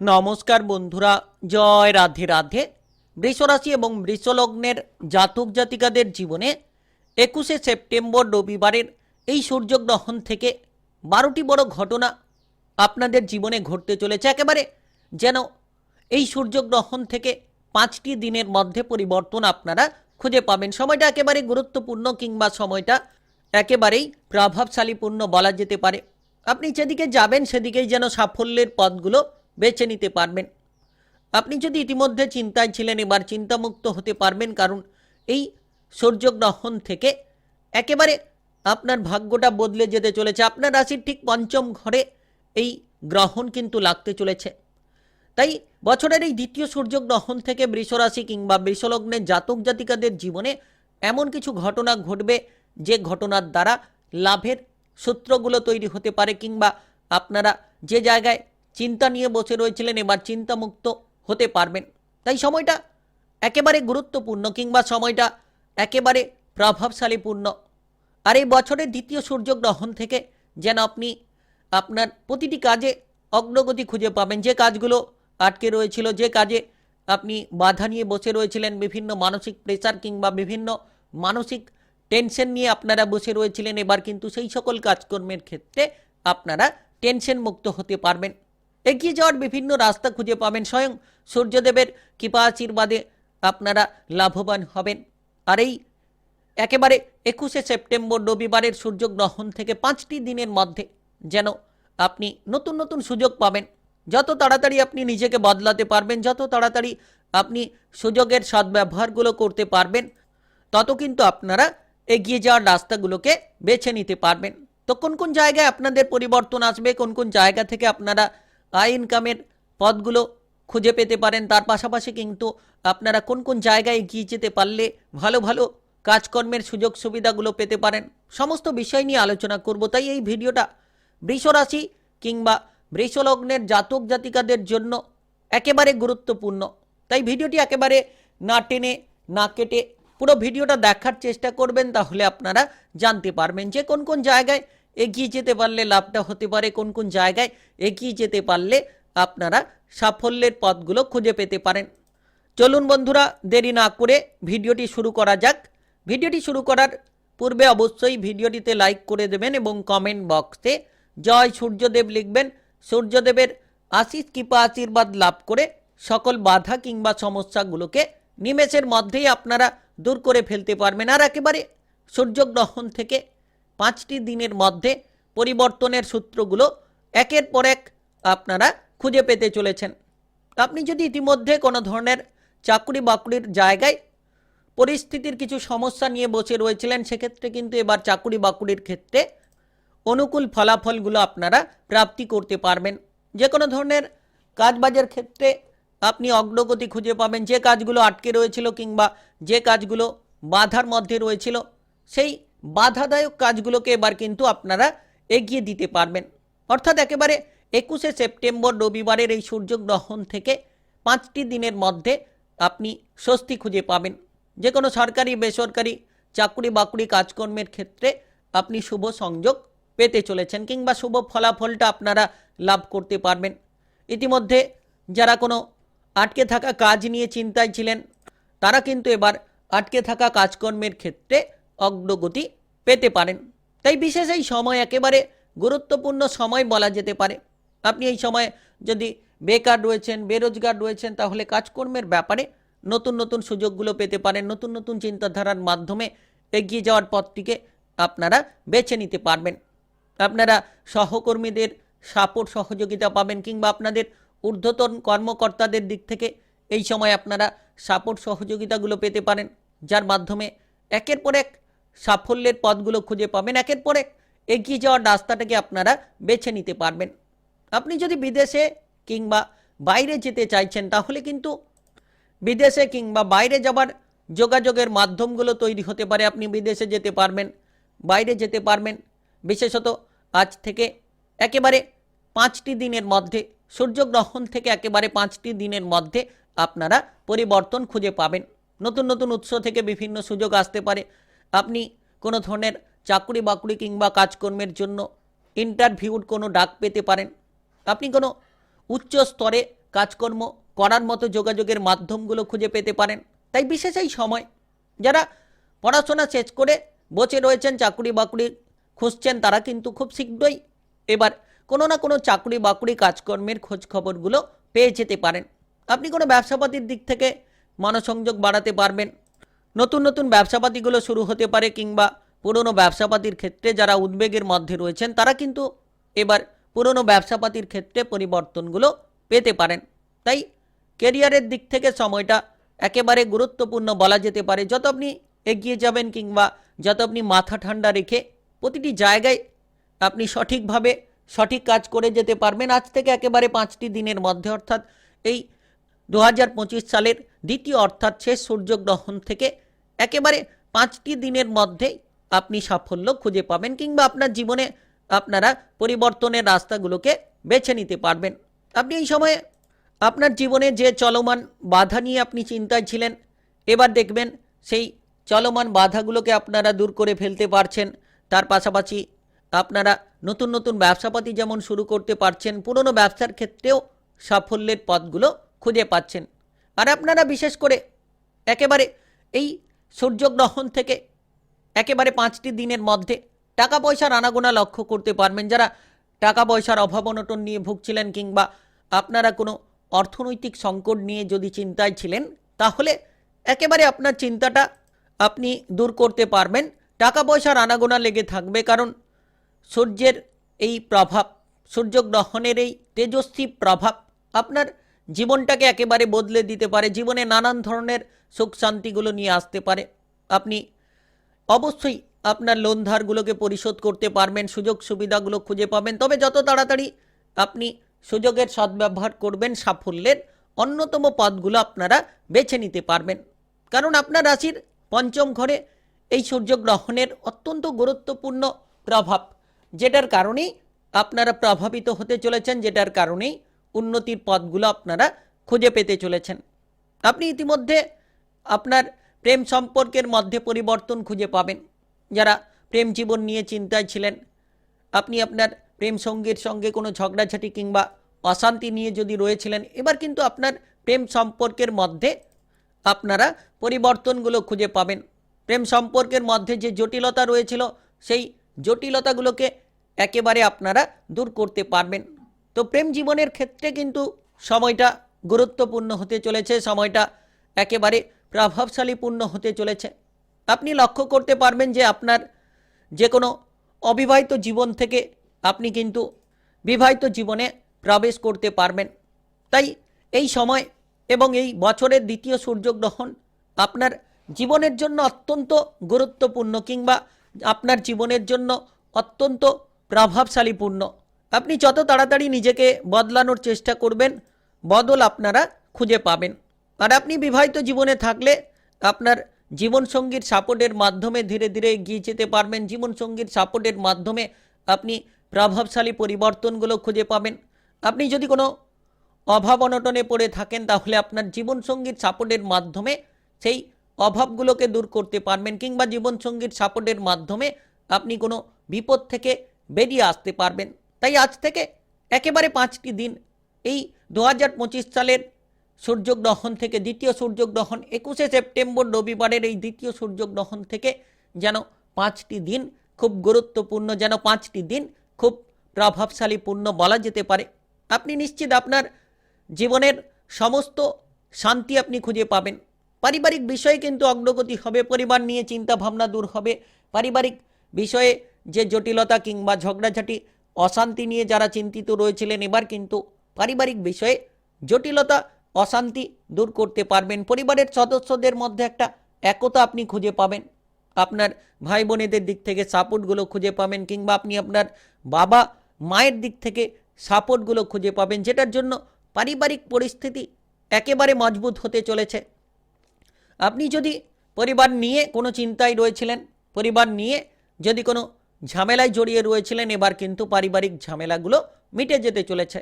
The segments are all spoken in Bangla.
নমস্কার বন্ধুরা, জয় রাধে রাধে। বৃষরাশি এবং বৃষলগ্নের জাতক জাতিকাদের জীবনে একুশে সেপ্টেম্বর রবিবারের এই সূর্যগ্রহণ থেকে বারোটি বড় ঘটনা আপনাদের জীবনে ঘটতে চলেছে। একেবারে যেন এই সূর্যগ্রহণ থেকে পাঁচটি দিনের মধ্যে পরিবর্তন আপনারা খুঁজে পাবেন। সময়টা একেবারে গুরুত্বপূর্ণ কিংবা সময়টা একেবারেই প্রভাবশালীপূর্ণ বলা যেতে পারে। আপনি যেদিকে যাবেন, সেদিকেই যেন সাফল্যের পথগুলো বেছে নিতে পারবেন। আপনি যদি ইতিমধ্যে চিন্তায় ছিলেন, এবার চিন্তামুক্ত হতে পারবেন, কারণ এই সূর্যগ্রহণ থেকে একেবারে আপনার ভাগ্যটা বদলে যেতে চলেছে। আপনার রাশির ঠিক পঞ্চম ঘরে এই গ্রহণ কিন্তু লাগতে চলেছে। তাই বছরের এই দ্বিতীয় সূর্যগ্রহণ থেকে বৃষরাশি কিংবা বৃষলগ্নের জাতক জাতিকাদের জীবনে এমন কিছু ঘটনা ঘটবে, যে ঘটনার দ্বারা লাভের সূত্রগুলো তৈরি হতে পারে, কিংবা আপনারা যে জায়গায় চিন্তা নিয়ে বসে রয়েছিলেন, এবার চিন্তামুক্ত হতে পারবেন। তাই সময়টা একেবারে গুরুত্বপূর্ণ কিংবা সময়টা একেবারে প্রভাবশালীপূর্ণ। আর এই বছরের দ্বিতীয় সূর্যগ্রহণ থেকে যেন আপনি আপনার প্রতিটি কাজে অগ্রগতি খুঁজে পাবেন। যে কাজগুলো আটকে রয়েছিল, যে কাজে আপনি বাধা নিয়ে বসে রয়েছিলেন, বিভিন্ন মানসিক প্রেসার কিংবা বিভিন্ন মানসিক টেনশন নিয়ে আপনারা বসে রয়েছিলেন, এবার কিন্তু সেই সকল কাজকর্মের ক্ষেত্রে আপনারা টেনশন মুক্ত হতে পারবেন। এগিয়ে যাওয়ার বিভিন্ন রাস্তা খুঁজে পাবেন স্বয়ং সূর্যদেবের কৃপা আশীর্বাদে আপনারা লাভবান হবেন। আর এই একেবারে একুশে সেপ্টেম্বর রবিবারের সূর্যগ্রহণ থেকে পাঁচটি দিনের মধ্যে যেন আপনি নতুন নতুন সুযোগ পাবেন। যত তাড়াতাড়ি আপনি নিজেকে বদলাতে পারবেন, যত তাড়াতাড়ি আপনি সুযোগের সদ্ব্যবহারগুলো করতে পারবেন, তত কিন্তু আপনারা এগিয়ে যাওয়ার রাস্তাগুলোকে বেছে নিতে পারবেন। তো কোন কোন জায়গায় আপনাদের পরিবর্তন আসবে, কোন কোন জায়গা থেকে আপনারা আয় ইনকামের পথগুলো খুঁজে পেতে পারেন। তার পাশাপাশি কিন্তু আপনারা কোন কোন জায়গায় এগিয়ে যেতে পারলে ভালো ভালো কাজকর্মের সুযোগ সুবিধাগুলো পেতে পারেন। সমস্ত বিষয় নিয়ে আলোচনা করব। তাই এই ভিডিওটা বৃষরাশি কিংবা বৃষলগ্নের জাতক জাতিকাদের জন্য একেবারে গুরুত্বপূর্ণ। তাই ভিডিওটি একেবারে না টেনে, না কেটে পুরো ভিডিওটা দেখার চেষ্টা করবেন, তাহলে আপনারা জানতে পারবেন যে কোন কোন জায়গায় এগিয়ে যেতে পারলে লাভটা হতে পারে কোন কোন জায়গায়। এগিয়ে যেতে পারলে আপনারা সাফল্যের পথগুলো খুঁজে পেতে পারেন। চলুন বন্ধুরা, দেরি না করে ভিডিওটি শুরু করা যাক। ভিডিওটি শুরু করার পূর্বে অবশ্যই ভিডিওটিতে লাইক করে দেবেন এবং কমেন্ট বক্সে জয় সূর্যদেব লিখবেন। সূর্যদেবের আশিস কৃপা, আশীর্বাদ লাভ করে সকল বাধা কিংবা সমস্যাগুলোকে নিমেষের মধ্যেই আপনারা দূর করে ফেলতে পারবেন। আর একেবারে সূর্যগ্রহণ থেকে পাঁচটি দিনের মধ্যে পরিবর্তনের সূত্রগুলো একের পর এক আপনারা খুঁজে পেতে চলেছেন। আপনি যদি ইতিমধ্যে কোনো ধরনের চাকরি বাকরির জায়গায় পরিস্থিতির কিছু সমস্যা নিয়ে বসে রয়েছিলেন, সেক্ষেত্রে কিন্তু এবার চাকুরি বাকুরির ক্ষেত্রে অনুকূল ফলাফলগুলো আপনারা প্রাপ্তি করতে পারবেন। যে কোনো ধরনের কাজবাজের ক্ষেত্রে আপনি অগ্রগতি খুঁজে পাবেন, যে কাজগুলো আটকে রয়েছিল কিংবা যে কাজগুলো বাধার মধ্যে রয়েছিল, সেই বাধাদায়ক কাজগুলোকে এবার কিন্তু আপনারা এগিয়ে দিতে পারবেন। অর্থাৎ একেবারে একুশে সেপ্টেম্বর রবিবারের এই সূর্যগ্রহণ থেকে পাঁচটি দিনের মধ্যে আপনি স্বস্তি খুঁজে পাবেন। যে কোনো সরকারি, বেসরকারি চাকরি বাকরি কাজকর্মের ক্ষেত্রে আপনি শুভ সংযোগ পেতে চলেছেন কিংবা শুভ ফলাফলটা আপনারা লাভ করতে পারবেন। ইতিমধ্যে যারা কোনো আটকে থাকা কাজ নিয়ে চিন্তায় ছিলেন, তারা কিন্তু এবার আটকে থাকা কাজকর্মের ক্ষেত্রে অগ্রগতি পেতে পারেন। তাই বিশেষ এই সময় একেবারে গুরুত্বপূর্ণ সময় বলা যেতে পারে। আপনি এই সময় যদি বেকার রয়েছেন, বেরোজগার রয়েছেন, তাহলে কাজকর্মের ব্যাপারে নতুন নতুন সুযোগগুলো পেতে পারেন, নতুন নতুন চিন্তাধারার মাধ্যমে এগিয়ে যাওয়ার পথটিকে আপনারা বেছে নিতে পারবেন। আপনারা সহকর্মীদের সাপোর্ট, সহযোগিতা পাবেন কিংবা আপনাদের ঊর্ধ্বতন কর্মকর্তাদের দিক থেকে এই সময় আপনারা সাপোর্ট, সহযোগিতাগুলো পেতে পারেন, যার মাধ্যমে একের পর এক সাফল্যের পথগুলো খুঁজে পাবেন। একের পরে এগিয়ে যাওয়ার রাস্তাটাকে আপনারা বেছে নিতে পারবেন। আপনি যদি বিদেশে কিংবা বাইরে যেতে চাইছেন, তাহলে কিন্তু বিদেশে কিংবা বাইরে যাবার যোগাযোগের মাধ্যমগুলো তৈরি হতে পারে। আপনি বিদেশে যেতে পারবেন, বাইরে যেতে পারবেন। বিশেষত আজ থেকে একেবারে পাঁচটি দিনের মধ্যে সূর্যগ্রহণ থেকে একেবারে পাঁচটি দিনের মধ্যে আপনারা পরিবর্তন খুঁজে পাবেন। নতুন নতুন উৎস থেকে বিভিন্ন সুযোগ আসতে পারে। আপনি কোনো ধরনের চাকরি বাকরি কিংবা কাজকর্মের জন্য ইন্টারভিউর কোনো ডাক পেতে পারেন। আপনি কোনো উচ্চ স্তরে কাজকর্ম করার মতো যোগাযোগের মাধ্যমগুলো খুঁজে পেতে পারেন। তাই বিশেষ এই সময় যারা পড়াশোনা শেষ করে বসে রয়েছেন, চাকরি বাকরি খুঁজছেন, তারা কিন্তু খুব শীঘ্রই এবার কোনো না কোনো চাকরি বাকরি কাজকর্মের খোঁজ খবরগুলো পেয়ে যেতে পারেন। আপনি কোনো ব্যবসাপাতির দিক থেকে মনসংযোগ বাড়াতে পারবেন নতুন নতুন ব্যবসাপাতিগুলো শুরু হতে পারে কিংবা পুরনো ব্যবসাপাতির ক্ষেত্রে যারা উদ্বেগের মধ্যে রয়েছেন, তারা কিন্তু এবার পুরনো ব্যবসাপাতির ক্ষেত্রে পরিবর্তনগুলো পেতে পারেন। তাই কেরিয়ারের দিক থেকে সময়টা একেবারে গুরুত্বপূর্ণ বলা যেতে পারে। যত আপনি এগিয়ে যাবেন কিংবা যত আপনি মাথা ঠান্ডা রেখে প্রতিটি জায়গায় আপনি সঠিকভাবে সঠিক কাজ করে যেতে পারবেন, আজ থেকে একেবারে পাঁচটি দিনের মধ্যে। অর্থাৎ এই দু হাজার পঁচিশ সালের দ্বিতীয় অর্থাৎ শেষ সূর্যগ্রহণ থেকে একেবারে পাঁচটি দিনের মধ্যেই আপনি সাফল্য খুঁজে পাবেন কিংবা আপনার জীবনে আপনারা পরিবর্তনের রাস্তাগুলোকে বেছে নিতে পারবেন। আপনি এই সময়ে আপনার জীবনে যে চলমান বাধা নিয়ে আপনি চিন্তায় ছিলেন, এবার দেখবেন সেই চলমান বাধাগুলোকে আপনারা দূর করে ফেলতে পারছেন। তার পাশাপাশি আপনারা নতুন নতুন ব্যবসাপাতি যেমন শুরু করতে পারছেন, পুরনো ব্যবসার ক্ষেত্রেও সাফল্যের পথগুলো খুঁজে পাচ্ছেন। আর আপনারা বিশেষ করে একেবারে এই সূর্যগ্রহণ থেকে একেবারে পাঁচটি দিনের মধ্যে টাকা পয়সার আনাগোনা লক্ষ্য করতে পারবেন। যারা টাকা পয়সার অভাব অনটন নিয়ে ভুগছিলেন কিংবা আপনারা কোনো অর্থনৈতিক সংকট নিয়ে যদি চিন্তায় ছিলেন, তাহলে একেবারে আপনার চিন্তাটা আপনি দূর করতে পারবেন। টাকা পয়সার আনাগোনা লেগে থাকবে কারণ সূর্যের এই প্রভাব, সূর্যগ্রহণের এই তেজস্বী প্রভাব আপনার জীবনটাকে একেবারে বদলে দিতে পারে, জীবনে নানান ধরনের সুখ শান্তিগুলো নিয়ে আসতে পারে। আপনি অবশ্যই আপনার লোন ধারগুলোকে পরিশোধ করতে পারবেন, সুযোগ সুবিধাগুলো খুঁজে পাবেন। তবে যত তাড়াতাড়ি আপনি সুযোগের সদ্ব্যবহার করবেন, সাফল্যের অন্যতম পথগুলো আপনারা বেছে নিতে পারবেন। কারণ আপনার রাশির পঞ্চম ঘরে এই সূর্যগ্রহণের অত্যন্ত গুরুত্বপূর্ণ প্রভাব, যেটার কারণেই আপনারা প্রভাবিত হতে চলেছেন, যেটার কারণেই উন্নতির পথগুলো আপনারা খুঁজে পেতে চলেছেন। আপনি ইতিমধ্যে আপনার প্রেম সম্পর্কের মধ্যে পরিবর্তন খুঁজে পাবেন। যারা প্রেম জীবন নিয়ে চিন্তায় ছিলেন, আপনি আপনার প্রেম সঙ্গীর সঙ্গে কোনো ঝগড়াঝাটি কিংবা অশান্তি নিয়ে যদি রয়েছিলেন, এবার কিন্তু আপনার প্রেম সম্পর্কের মধ্যে আপনারা পরিবর্তনগুলো খুঁজে পাবেন। প্রেম সম্পর্কের মধ্যে যে জটিলতা রয়েছিল, সেই জটিলতাগুলোকে একেবারে আপনারা দূর করতে পারবেন। তো প্রেম জীবনের ক্ষেত্রে কিন্তু সময়টা গুরুত্বপূর্ণ হতে চলেছে, সময়টা একেবারে প্রভাবশালীপূর্ণ হতে চলেছে। আপনি লক্ষ্য করতে পারবেন যে আপনার যে কোনো অবিবাহিত জীবন থেকে আপনি কিন্তু বিবাহিত জীবনে প্রবেশ করতে পারবেন। তাই এই সময় এবং এই বছরের দ্বিতীয় সূর্যগ্রহণ আপনার জীবনের জন্য অত্যন্ত গুরুত্বপূর্ণ কিংবা আপনার জীবনের জন্য অত্যন্ত প্রভাবশালীপূর্ণ। আপনি যত তাড়াতাড়ি নিজেকে বদলানোর চেষ্টা করবেন, বদল আপনারা খুঁজে পাবেন। আর আপনি বিবাহিত জীবনে থাকলে আপনার জীবনসঙ্গীর সাপোর্টের মাধ্যমে ধীরে ধীরে এগিয়ে যেতে পারবেন। জীবনসঙ্গীর সাপোর্টের মাধ্যমে আপনি প্রভাবশালী পরিবর্তনগুলো খুঁজে পাবেন। আপনি যদি কোনো অভাব অনটনে পড়ে থাকেন, তাহলে আপনার জীবনসঙ্গীর সাপোর্টের মাধ্যমে সেই অভাবগুলোকে দূর করতে পারবেন, কিংবা জীবনসঙ্গীর সাপোর্টের মাধ্যমে আপনি কোনো বিপদ থেকে বেরিয়ে আসতে পারবেন। তাই আজ থেকে একেবারে পাঁচটি দিন এই দু হাজার পঁচিশ সালের সূর্যগ্রহণ থেকে দ্বিতীয় সূর্যগ্রহণ একুশে সেপ্টেম্বর রবিবারের এই দ্বিতীয় সূর্যগ্রহণ থেকে যেন পাঁচটি দিন খুব গুরুত্বপূর্ণ, যেন পাঁচটি দিন খুব প্রভাবশালীপূর্ণ বলা যেতে পারে। আপনি নিশ্চিত আপনার জীবনের সমস্ত শান্তি আপনি খুঁজে পাবেন। পারিবারিক বিষয়ে কিন্তু অগ্রগতি হবে, পরিবার নিয়ে চিন্তা ভাবনা দূর হবে। পারিবারিক বিষয়ে যে জটিলতা কিংবা ঝগড়াঝাটি অশান্তি নিয়ে যারা চিন্তিত রয়েছিলেন, এবার কিন্তু পারিবারিক বিষয়ে জটিলতা, অশান্তি দূর করতে পারবেন। পরিবারের সদস্যদের মধ্যে একটা একতা আপনি খুঁজে পাবেন। আপনার ভাই বোনেদের দিক থেকে সাপোর্টগুলো খুঁজে পাবেন, কিংবা আপনি আপনার বাবা মায়ের দিক থেকে সাপোর্টগুলো খুঁজে পাবেন, যেটার জন্য পারিবারিক পরিস্থিতি একেবারে মজবুত হতে চলেছে। আপনি যদি পরিবার নিয়ে কোনো চিন্তায় রয়েছিলেন, পরিবার নিয়ে যদি কোনো ঝামেলায় জড়িয়ে রয়েছিলেন, এবার কিন্তু পারিবারিক ঝামেলাগুলো মিটে যেতে চলেছে।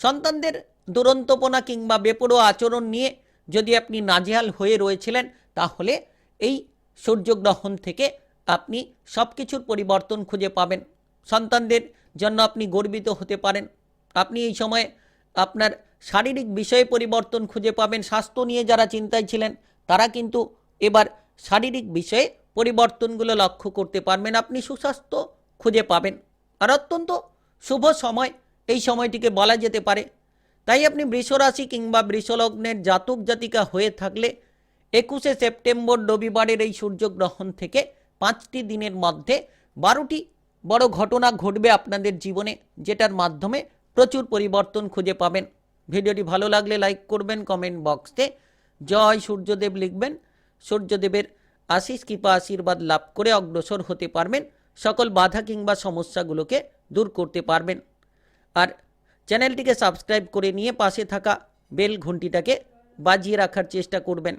সন্তানদের দুরন্তপনা কিংবা বেপরোয়া আচরণ নিয়ে যদি আপনি নাজেহাল হয়ে রয়েছিলেন, তাহলে এই সূর্যগ্রহণ থেকে আপনি সব কিছুর পরিবর্তন খুঁজে পাবেন। সন্তানদের জন্য আপনি গর্বিত হতে পারেন। আপনি এই সময়ে আপনার শারীরিক বিষয়ে পরিবর্তন খুঁজে পাবেন। স্বাস্থ্য নিয়ে যারা চিন্তায় ছিলেন, তারা কিন্তু এবার শারীরিক বিষয়ে পরিবর্তনগুলো লক্ষ্য করতে পারবেন, আপনি সুস্বাস্থ্য খুঁজে পাবেন। আর অত্যন্ত শুভ সময়, এই সময়টিকে বলা যেতে পারে। তাই আপনি বৃষরাশি কিংবা বৃষলগ্নের জাতক জাতিকা হয়ে থাকলে একুশে সেপ্টেম্বর রবিবারের এই সূর্যগ্রহণ থেকে পাঁচটি দিনের মধ্যে বারোটি বড় ঘটনা ঘটবে আপনাদের জীবনে, যেটার মাধ্যমে প্রচুর পরিবর্তন খুঁজে পাবেন। ভিডিওটি ভালো লাগলে লাইক করবেন, কমেন্ট বক্সে জয় সূর্যদেব লিখবেন। সূর্যদেবের আশিস কৃপা আশীর্বাদ লাভ করে অগ্রসর হতে পারবেন। সকল বাধা কিংবা সমস্যাগুলোকে দূর করতে পারবেন। আর চ্যানেলটিকে সাবস্ক্রাইব করে নিয়ে পাশে থাকা বেল ঘন্টিটাকে বাজিয়ে রাখার চেষ্টা করবেন।